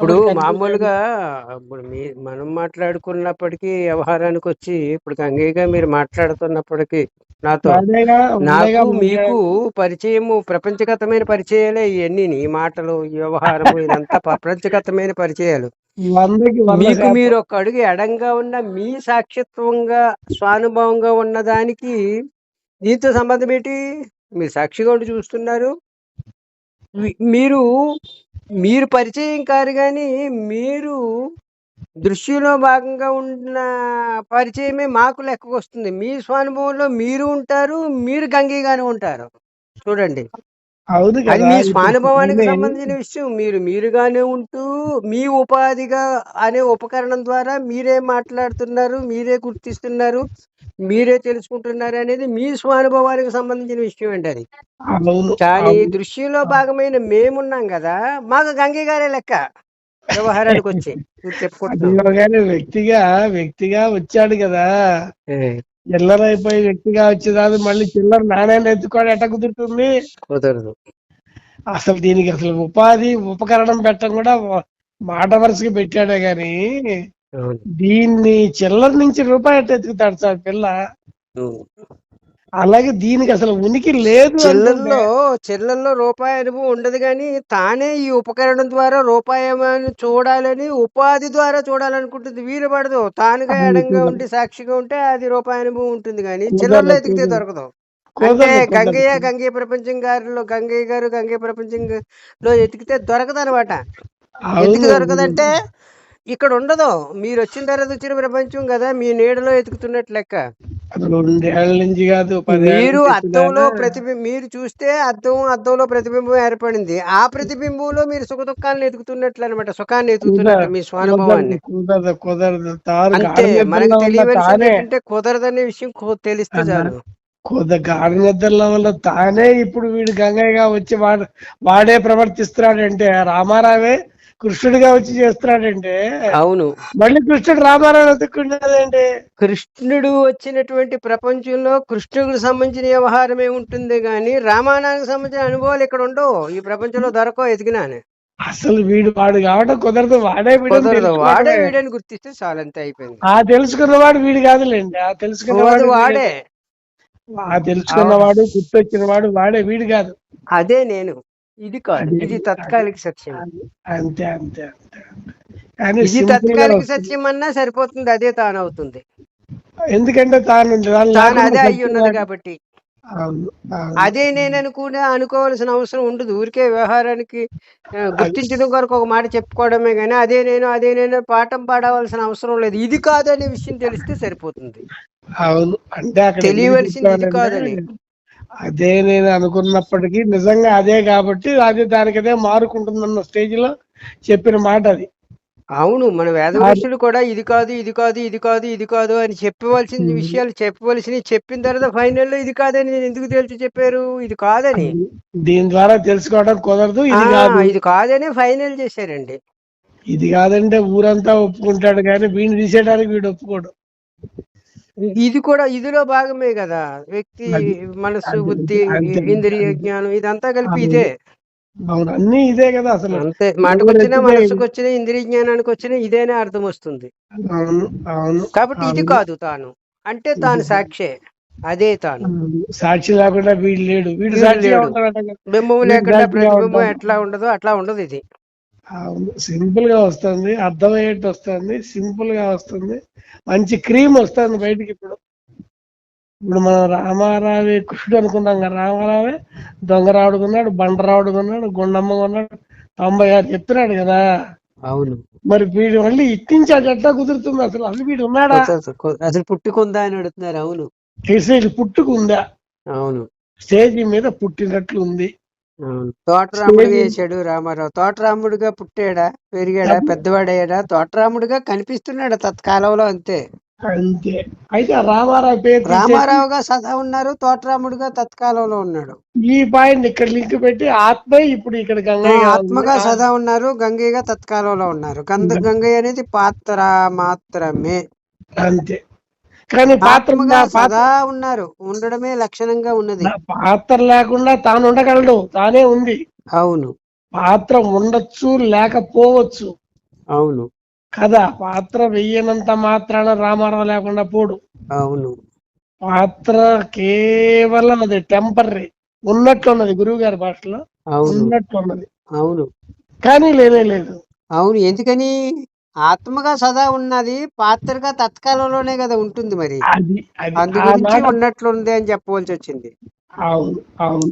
ఇప్పుడు మామూలుగా ఇప్పుడు మీ మనం మాట్లాడుకున్నప్పటికీ వ్యవహారానికి వచ్చి ఇప్పుడు గంగయ్యగా మీరు మాట్లాడుతున్నప్పటికీ నాతో నాకు మీకు పరిచయము ప్రపంచగతమైన పరిచయాలే ఇవన్నీ ఈ మాటలు ఈ వ్యవహారము ఇదంతా ప్రపంచగతమైన పరిచయాలు. మీకు. మీరు ఒక అడుగు ఎడంగా ఉన్న మీ సాక్షిత్వంగా స్వానుభవంగా ఉన్న దానికి దీంతో సంబంధం ఏంటి? మీరు సాక్షిగా ఉండి చూస్తున్నారు. మీరు మీరు పరిచయం కాదు కానీ మీరు దృశ్యంలో భాగంగా ఉన్న పరిచయమే మాకు లెక్కకు వస్తుంది మీ స్వానుభవంలో మీరు ఉంటారు మీరు గంగీగానే ఉంటారు. చూడండి. అవును అది మీ స్వానుభవానికి సంబంధించిన విషయం. మీరు మీరుగానే ఉంటూ మీ ఉపాధిగా అనే ఉపకరణం ద్వారా మీరే మాట్లాడుతున్నారు మీరే గుర్తిస్తున్నారు మీరే తెలుసుకుంటున్నారు అనేది మీ స్వానుభవానికి సంబంధించిన విషయం అండి అది. కానీ. దృశ్యంలో భాగమైన మేమున్నాం కదా మాకు గంగి గారే లెక్క వ్యవహారానికి వచ్చి. చెప్పుకుంటున్నాం. వ్యక్తిగా వ్యక్తిగా వచ్చాడు కదా. చిల్లరైపోయి వ్యక్తిగా వచ్చేదాన్ని మళ్ళీ చిల్లర నాణ్యాన్ని ఎత్తుకోవడం ఎట్ట కుదురుతుంది? కుదరదు. అసలు దీనికి అసలు ఉపాధి ఉపకరణం పెట్టడం కూడా మాట వరుసగా పెట్టాడే గాని దీన్ని చిల్లర నుంచి రూపాయి ఎట్ట ఎత్తుకుతాడు సార్ పిల్ల. అలాగే దీనికి అసలు ఉనికి లేదు చిల్లల్లో చిల్లల్లో రూపాయి అనుభవం ఉండదు కానీ తానే ఈ ఉపకరణం ద్వారా రూపాయి అని చూడాలని ఉపాధి ద్వారా చూడాలనుకుంటుంది వీలు పడదు తానుగా ఎడంగా. ఉండి సాక్షిగా ఉంటే అది రూపాయి అనుభవం ఉంటుంది కానీ చిల్లల్లో ఎతికితే కుదరదు. దొరకదు అంటే. గంగయ్య గంగయ్య ప్రపంచం గారిలో గంగయ్య గారు గంగయ్య ప్రపంచంలో ఎతికితే దొరకదు అనమాట ఎందుకు. దొరకదంటే ఇక్కడ ఉండదు మీరు వచ్చిన తర్వాత వచ్చిన ప్రపంచం కదా మీ నీడలో ఎతుకుతున్నట్లు లెక్క. నుంచి కాదు మీరు అద్దంలో ప్రతిబింబం మీరు చూస్తే అద్దం అద్దంలో ప్రతిబింబం ఏర్పడింది. ఆ ప్రతిబింబంలో మీరు సుఖ దుఃఖాలను ఎదుగుతున్నట్లు అనమాట సుఖాన్ని ఎదుగుతున్నట్లు మీ స్వానుభవాన్ని కుదరదు కుదరదు. అంతే గాఢ మనకు తెలియవలసింది ఏంటంటే కుదరదనే విషయం తెలిస్తే చాలు. కొద్ద నిద్రలో వల్ల తానే ఇప్పుడు వీడు గంగయ్యగా వచ్చి వాడు వాడే ప్రవర్తిస్తున్నాడంటే రామారావే కృష్ణుడిగా వచ్చి చేస్తున్నాడంటే అవును. మళ్ళీ కృష్ణుడు రామారావు ఎత్తుకున్నదేంటి కృష్ణుడు వచ్చినటువంటి ప్రపంచంలో కృష్ణుడికి సంబంధించిన వ్యవహారమే ఉంటుంది కానీ రామాయణానికి సంబంధించిన అనుభవాలు ఇక్కడ ఉండవు. ఈ ప్రపంచంలో దొరకవు ఎదిగినాను అసలు వీడు వాడు కావడం కుదరదు వాడే వీడు కుదరదు. వాడే వీడని గుర్తిస్తే చాలు అంతే అయిపోయింది. ఆ తెలుసుకున్నవాడు వీడు కాదులేండి ఆ తెలుసుకున్నవాడు వాడే. ఆ తెలుసుకున్నవాడు గుర్తొచ్చిన వాడు వాడే వీడు కాదు. అదే నేను. ఇది కాదు. ఇది తత్కాలిక సత్యం అంతే అంతే అంతే ఇది తత్కాలిక. సత్యం అన్నా సరిపోతుంది అదే తాను అవుతుంది ఎందుకంటే తాను తాను అదే అయ్యి ఉన్నది కాబట్టి. అదే నేను అనుకునే అనుకోవాల్సిన అవసరం ఉండదు. ఊరికే వ్యవహారానికి గుర్తించడం కొరకు ఒక మాట చెప్పుకోవడమే కానీ అదే నేను అదే నేను పాఠం పాడవలసిన అవసరం లేదు. ఇది కాదు అనే విషయం తెలిస్తే సరిపోతుంది. అవును అంటే తెలియవలసింది ఇది కాదని. అదే నేను అనుకున్నప్పటికీ నిజంగా అదే కాబట్టి అదే దానికదే మారుకుంటుందన్న స్టేజ్లో చెప్పిన మాట అది. అవును మన వేదవృషులు కూడా ఇది కాదు ఇది కాదు ఇది కాదు ఇది కాదు అని చెప్పవలసిన. విషయాలు చెప్పవలసినవి చెప్పిన తర్వాత ఫైనల్లో ఇది కాదని నేను ఎందుకు తేల్చి చెప్పారు? ఇది కాదని. దీని ద్వారా తెలుసుకోవడం కుదరదు ఇది కాదు. ఇది కాదని ఫైనల్ చేశారండి. ఇది కాదంటే ఊరంతా ఒప్పుకుంటాడు కానీ వీడిని తీసేయడానికి వీడు ఒప్పుకోడు. ఇది కూడా ఇదిలో భాగమే కదా వ్యక్తి మనసు బుద్ధి ఇంద్రియ. జ్ఞానం ఇదంతా కలిపి. ఇదే అవును అన్ని ఇదే కదా అసలు అంతే మాటకు వచ్చినా మనసుకు వచ్చినా ఇంద్రియ జ్ఞానానికి వచ్చినా ఇదేనే అర్థం వస్తుంది కాబట్టి ఇది. కాదు తాను అంటే తాను సాక్షే అదే తాను. సాక్షి లేకుండా వీడు లేడు వీడు లేడు. బింబం లేకుండా ప్రతిబింబం. ఎట్లా ఉండదో అట్లా ఉండదు ఇది సింపుల్గా వస్తుంది అర్థమయ్యేట్టు వస్తుంది సింపుల్గా వస్తుంది. మంచి క్రీమ్ వస్తుంది బయటికి ఇప్పుడు. ఇప్పుడు మనం రామారావే కృష్ణుడు అనుకున్నాం కదా రామారావే దొంగరావుడు కొన్నాడు బండరావుడు కొన్నాడు గుండమ్మ కొన్నాడు తొంభై ఆరు చెప్తున్నాడు కదా. అవును. మరి వీడు మళ్ళీ ఇట్టించాడు ఎట్లా కుదురుతుంది అసలు? అసలు వీడు ఉన్నాడా? అసలు పుట్టుకుందా అని అడుగుతున్నారు అవును. పుట్టుకుందా? అవును. స్టేజ్ మీద పుట్టినట్లు ఉంది తోటరాముడు వేశాడు రామారావు. తోటరాముడుగా పుట్టాడా పెరిగాడా పెద్దవాడయ్యాడా? తోటరాముడుగా కనిపిస్తున్నాడు తత్కాలంలో అంతే. అంతే. అయితే రామారావు పేరు రామారావుగా సదా ఉన్నారు తోటరాముడుగా తత్కాలంలో ఉన్నాడు. ఈ పాయింట్ ఇక్కడ లింక్ పెట్టి ఆత్మ ఇప్పుడు ఇక్కడ గంగయ్య ఆత్మగా సదా ఉన్నారు గంగయ్యగా తత్కాలంలో ఉన్నారు. గంధ గంగయ్య అనేది పాత్ర మాత్రమే. అంతే. కానీ పాత్ర సదా ఉన్నారు. ఉండడమే లక్షణంగా ఉన్నది. పాత్ర లేకుండా తాను ఉండగలడు. తానే ఉంది. అవును. పాత్ర ఉండొచ్చు లేకపోవచ్చు. అవును. కదా పాత్ర వెయ్యనంత మాత్రాన రామారావు లేకుండా పోడు. అవును. పాత్ర కేవలం అది టెంపరీ ఉన్నట్లున్నది గురువు గారి భాషలో ఉన్నట్లున్నది అవును. కానీ లేనే లేదు. అవును. ఎందుకని? ఆత్మగా సదా ఉన్నది పాత్రగా తత్కాలంలోనే కదా ఉంటుంది మరి. అది గురించి ఉన్నట్లుంది అని చెప్పవలసి వచ్చింది.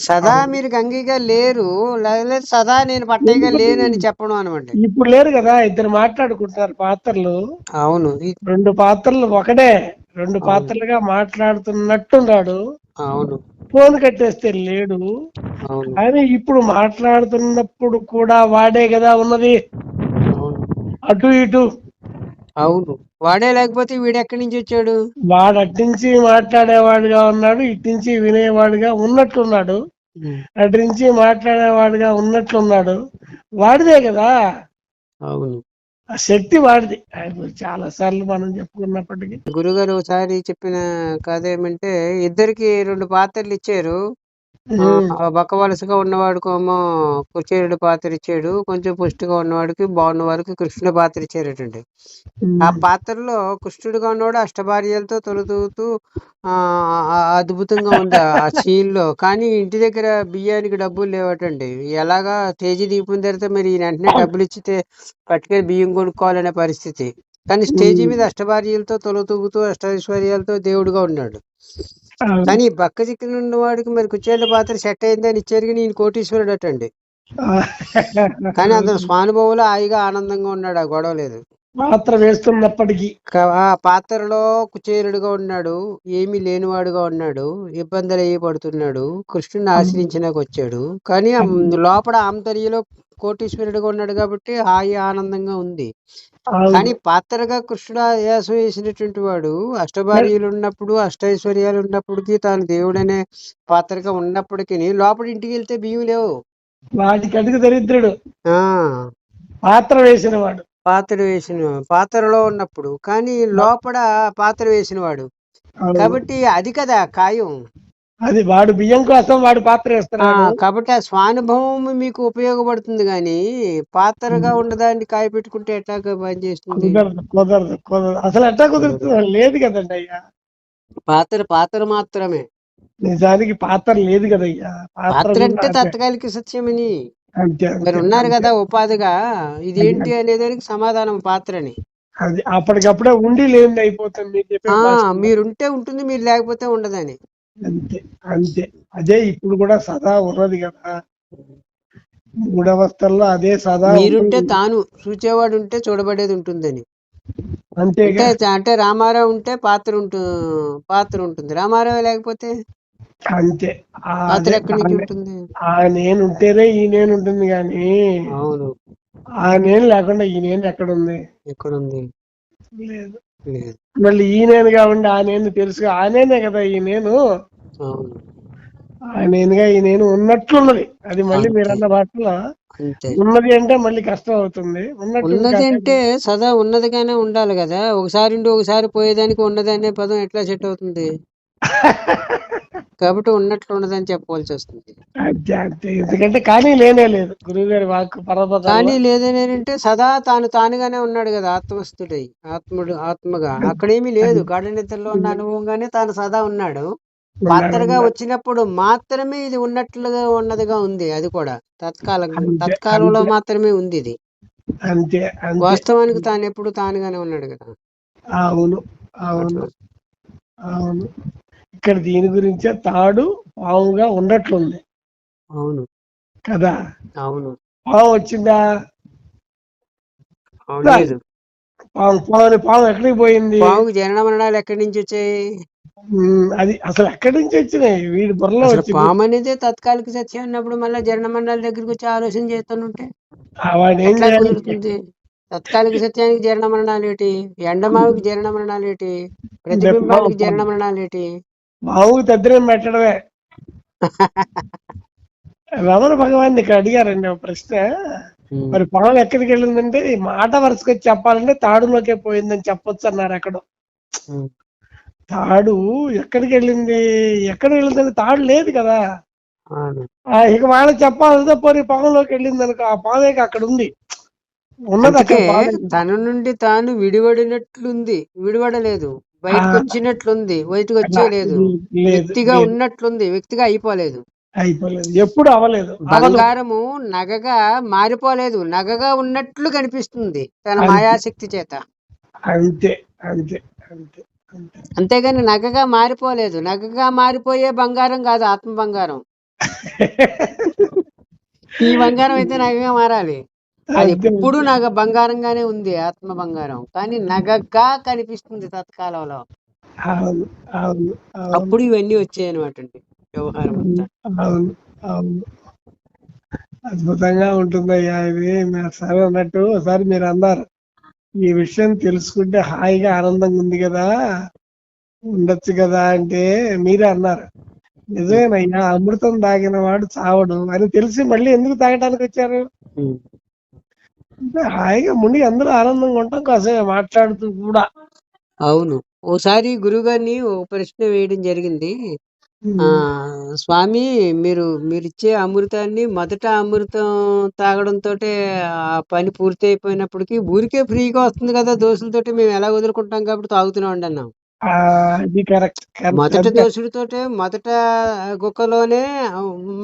సదా. మీరు గంగిగా లేరు లేదా సదా నేను పట్టయ్యగా లేనని చెప్పడం అనమాట ఇప్పుడు లేరు కదా ఇద్దరు మాట్లాడుకుంటున్నారు పాత్రలు. అవును. రెండు పాత్రలు ఒకటే రెండు. పాత్రలుగా మాట్లాడుతున్నట్టున్నాడు అవును. ఫోన్ కట్టేస్తే లేడు. అవును. కానీ ఇప్పుడు మాట్లాడుతున్నప్పుడు కూడా వాడే కదా ఉన్నది. అటు ఇటు. అవును. వాడే లేకపోతే వీడు ఎక్కడి నుంచి వచ్చాడు? వాడు అట్నుంచి మాట్లాడేవాడుగా ఉన్నాడు ఇట్నుంచి వినేవాడుగా ఉన్నట్లున్నాడు ఉమ్, అటు నుంచి మాట్లాడేవాడుగా ఉన్నట్లున్నాడు వాడిదే కదా. అవును. ఆ శక్తి వాడిది. చాలా సార్లు మనం చెప్పుకున్నప్పటికీ. గురుగారు ఒకసారి చెప్పిన కథ ఏమంటే ఇద్దరికి రెండు పాత్రలు ఇచ్చారు. బక్క వలసగా ఉన్నవాడికేమో కుచేరుడు పాత్ర ఇచ్చాడు కొంచెం పుష్టిగా ఉన్నవాడికి బాగున్న వాడికి కృష్ణుడు పాత్ర ఇచ్చారటండి ఆ పాత్రలో కృష్ణుడిగా ఉన్నవాడు అష్టభార్యలతో తొలుతూతూ అద్భుతంగా ఉంది ఆ సీన్లో కానీ ఇంటి దగ్గర బియ్యానికి డబ్బులు లేవటండి. ఎలాగా స్టేజీ దీపం తెరితే మరి వెంటనే డబ్బులు ఇచ్చితే పట్టుకెళ్ళి బియ్యం కొనుక్కోవాలనే పరిస్థితి. కానీ స్టేజీ మీద అష్టభార్యలతో తొలతూగుతూ అష్టైశ్వర్యాలతో దేవుడుగా ఉన్నాడు. కానీ బక్క చిక్కిన ఉన్నవాడికి మరి కుచేళ్ళ పాత్ర సెట్ అయిందని ఇచ్చారు కానీ ఈయన కోటీశ్వరుడు అటండి. కానీ అతను స్వానుభవంలో హాయిగా ఆనందంగా ఉన్నాడు ఆ గొడవ లేదు. పాత్ర వేస్తున్నప్పటికీ. ఆ పాత్రలో కుచేరుడుగా ఉన్నాడు ఏమీ లేనివాడుగా ఉన్నాడు ఇబ్బందులు పడుతున్నాడు కృష్ణుని ఆశ్రయించినాక వచ్చాడు. కానీ లోపల ఆంతర్యలో కోటీశ్వరుడుగా ఉన్నాడు కాబట్టి హాయి ఆనందంగా ఉంది. కానీ పాత్రగా కృష్ణుడు ఆయాసం వేసినటువంటి వాడు అష్టభార్యలు ఉన్నప్పుడు అష్టైశ్వర్యాలు ఉన్నప్పటికీ తాను దేవుడనే పాత్రగా ఉన్నప్పటికీ లోపల ఇంటికి వెళ్తే బియ్యం లేవు. వాడికి అడుగు దరిద్రుడు. పాత్ర వేసిన వాడు. పాత్ర వేసిన పాత్రలో ఉన్నప్పుడు. కానీ లోపల పాత్ర వేసిన వాడు అవును. కాబట్టి అది కదా ఖాయం. అది వాడు బియ్యం కోసం వాడు పాత్ర వేస్తున్నాడు. కాబట్టి ఆ స్వానుభవం మీకు ఉపయోగపడుతుంది కానీ పాత్రగా ఉండదాన్ని కాయ పెట్టుకుంటే ఎట్లాగా పనిచేస్తుంది కుదరదు కుదరదు కుదరదు. అసలు ఎట్లా కుదురుతుంది? లేదు కదండి అయ్యా. పాత్ర పాత్ర మాత్రమే. నిజానికి పాత్ర లేదు కదయ్యా. పాత్ర అంటే. తాత్కాలిక సత్యమని. మరి అంతే. ఉన్నారు కదా ఉపాధిగా ఇది ఏంటి అనేదానికి సమాధానం పాత్రని. అది అప్పటికప్పుడే ఉండి లేనిది అయిపోతుంది మీరు. మీరుంటే ఉంటుంది మీరు లేకపోతే ఉండదని. అంతే అంతే. అదే ఇప్పుడు కూడా సదా ఉన్నది కదా. మూడవస్థల్లో అదే సదా మీరుంటే. తాను చూచేవాడు ఉంటే చూడబడేది ఉంటుందని. అంటే అంటే రామారావు ఉంటే పాత్ర ఉంటు పాత్ర ఉంటుంది. రామారావు లేకపోతే? అంతే. ఆ ఎక్కడి నేను ఉంటేనే ఈ నేను ఉంటుంది కానీ అవును. ఆ నేను లేకుండా ఈ నేను ఎక్కడ ఉంది ఎక్కడుంది? లేదు. లేదు. మళ్ళీ ఈ నేనుగా ఉండి ఆ నేను తెలుసు ఆ నేనే కదా ఈ నేను. అవును. ఆ నేనుగా ఈ నేను ఉన్నట్లున్నది. అది మళ్ళీ మీరు అన్న భాషలో ఉన్నది అంటే మళ్ళీ కష్టం అవుతుంది. ఉన్నది అంటే సదా ఉన్నదిగానే ఉండాలి కదా. ఒకసారి ఉండి ఒకసారి పోయేదానికి ఉన్నది అనే పదం ఎట్లా సెట్ అవుతుంది? కాబట్టి ఉన్నట్లు ఉన్నదని చెప్పవలసి వస్తుంది ఎందుకంటే కానీ లేనే లేదు. గురువు గారి వాక్కు పరపదాలు కానీ లేదని అంటే సదా తాను తానుగానే ఉన్నాడు కదా ఆత్మస్థుడై ఆత్ముడు ఆత్మగా. అక్కడేమీ లేదు. గాఢ నిద్రలో ఉన్న అనుభవంగానే తాను సదా ఉన్నాడు. పాత్రగా వచ్చినప్పుడు మాత్రమే ఇది ఉన్నట్లుగా ఉన్నదిగా ఉంది. అది కూడా తత్కాలంగా అంతే, తత్కాలంలో. మాత్రమే ఉంది ఇది. అంతే వాస్తవానికి తాను ఎప్పుడు తానుగానే ఉన్నాడు కదా. అవును అవును. అవును. ఇక్కడ దీని గురించే తాడు పావుగా ఉన్నట్లుంది. అవును. కదా? అవును. పాము వచ్చిందా? పాము పాము పాము ఎక్కడికి పోయింది? జనన మరణాలు ఎక్కడి నుంచి వచ్చాయి? అది అసలు ఎక్కడి నుంచి వచ్చినాయి? వీడి బుర్రలో పాము అనేది తాత్కాలిక సత్యం అన్నప్పుడు మళ్ళీ జనన మరణాల దగ్గరికి వచ్చి ఆలోచన చేస్తానుంటే వాడు ఏం కుదురుతుంది? తత్కాలిక సత్యానికి జనన మరణాలు ఏంటి? ఎండమావికి జనన మరణాలు ఏంటి? ప్రతిబింబానికి జనన మరణాలు ఏంటి? పాముకు తద్దిరం పెట్టడమే. రమణ భగవాన్ ఇక్కడ అడిగారండి ఒక ప్రశ్న. మరి పాము ఎక్కడికి వెళ్ళిందంటే ఈ మాట వరుసగా చెప్పాలంటే తాడులోకే పోయిందని చెప్పొచ్చు అన్నారు ఎక్కడో. ఉమ్. తాడు ఎక్కడికి వెళ్ళింది? ఎక్కడ వెళ్ళిందంటే తాడు లేదు కదా. ఇక వాళ్ళకి చెప్పాలంటే పోనీ పాములోకి వెళ్ళింది అనుకో ఆ పామే అక్కడ ఉంది. ఉన్నది అక్కడ. తన నుండి తాను విడివడినట్లుంది. విడివడలేదు. బయటకు. వచ్చినట్లుంది బయటకు అలా వచ్చేయలేదు. లేదు వ్యక్తిగా లేదు. ఉన్నట్లుంది వ్యక్తిగా అయిపోలేదు. అయిపోలేదు. ఎప్పుడు అవ్వలేదు అవదు బంగారము నగగా మారిపోలేదు నగగా ఉన్నట్లు కనిపిస్తుంది తన. మాయాశక్తి చేత. అంతే అంతే అంతే. అంతేగాని నగగా మారిపోలేదు. నగగా మారిపోయే బంగారం కాదు ఆత్మ బంగారం. ఈ బంగారం అయితే నగగా మారాలి. అది. ఎప్పుడు నగ బంగారంగానే ఉంది ఆత్మ బంగారం. కానీ నగగా కనిపిస్తుంది తత్కాలంలో. అప్పుడు ఇవన్నీ వచ్చాయి అనమాట వ్యవహారం అంతా. అవును అవును. అద్భుతంగా ఉంటుందయ్యా ఇది. సరే అన్నట్టు ఒకసారి మీరు అన్నారు. ఈ విషయం తెలుసుకుంటే హాయిగా ఆనందంగా ఉంది కదా. ఉండొచ్చు కదా అంటే మీరే అన్నారు. నిజమేనయ్యా అమృతం తాగిన వాడు చావడు అని తెలిసి మళ్ళీ ఎందుకు తాగడానికి వచ్చారు? హాయిగా మునిగి అందరూ ఆనందంగా ఉంటాం కాసేపు మాట్లాడుతూ కూడా. అవును. ఓసారి గురుగారిని ఒక ప్రశ్న వేయడం జరిగింది. ఆ స్వామి మీరు మీరు ఇచ్చే అమృతాన్ని మొదట అమృతం తాగడంతో ఆ పని పూర్తి అయిపోయినప్పటికీ ఊరికే ఫ్రీగా వస్తుంది కదా దోశలతోటి మేము ఎలా వదులుకుంటాం కాబట్టి తాగుతున్నాం అన్నాం. కరెక్ట్ మొదట దోశలతోటే మొదట గుక్కలోనే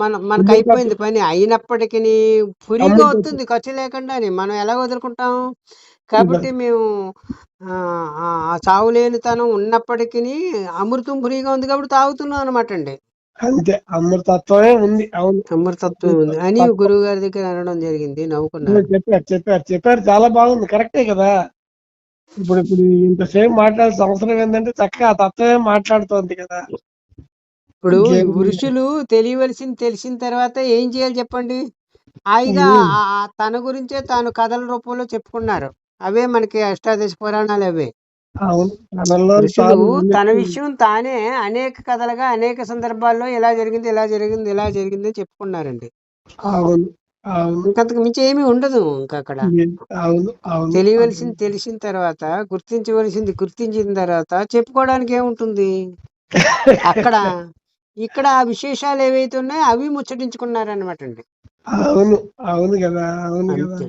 మన మనకు అయిపోయింది పని. అయినప్పటికీ ఫ్రీగా అమృతం- వస్తుంది ఖర్చు లేకుండానే. మనం ఎలా వదులుకుంటాం? కాబట్టి మేము ఆ, చావు లేనితనం ఉన్నప్పటికీ అమృతం ఫ్రీగా ఉంది కాబట్టి తాగుతున్నాం అనమాట అండి. అంతే అమృతత్వమే ఉంది. అవును. అమృతత్వం ఉంది. అని గురువు గారి దగ్గర అనడం జరిగింది నవ్వుకున్నారు. చెప్పారు చెప్పారు చెప్పారు. చాలా బాగుంది. కరెక్టే కదా? ఇప్పుడు ఇప్పుడు ఇంతసేపు మాట్లాడాల్సిన అవసరం ఏంటంటే చక్కగా ఆ తత్వమే మాట్లాడుతోంది కదా. ఇప్పుడు పురుషులు తెలియవలసింది తెలిసిన తర్వాత ఏం చేయాలి చెప్పండి? హాయిగా ఉమ్. ఆ- ఆ తన గురించే తాను కథల రూపంలో చెప్పుకున్నారు. అవే మనకి అష్టాదశ పురాణాలు అవే. తాను విషయం తానే అనేక కథలుగా అనేక సందర్భాల్లో ఇలా జరిగింది ఇలా జరిగింది ఇలా జరిగింది చెప్పుకున్నారండి. అవును. ఇంకంతకు మించి ఏమీ ఉండదు ఇంకా అక్కడ. అవును అవును తెలియవలసింది తెలిసిన తర్వాత గుర్తించవలసింది గుర్తించిన తర్వాత చెప్పుకోవడానికి ఏముంటుంది? అక్కడ ఇక్కడ ఆ విశేషాలు ఏవైతే ఉన్నాయో అవి ముచ్చటించుకున్నారనమాట అండి. అవును అవును కదా అవును కదా.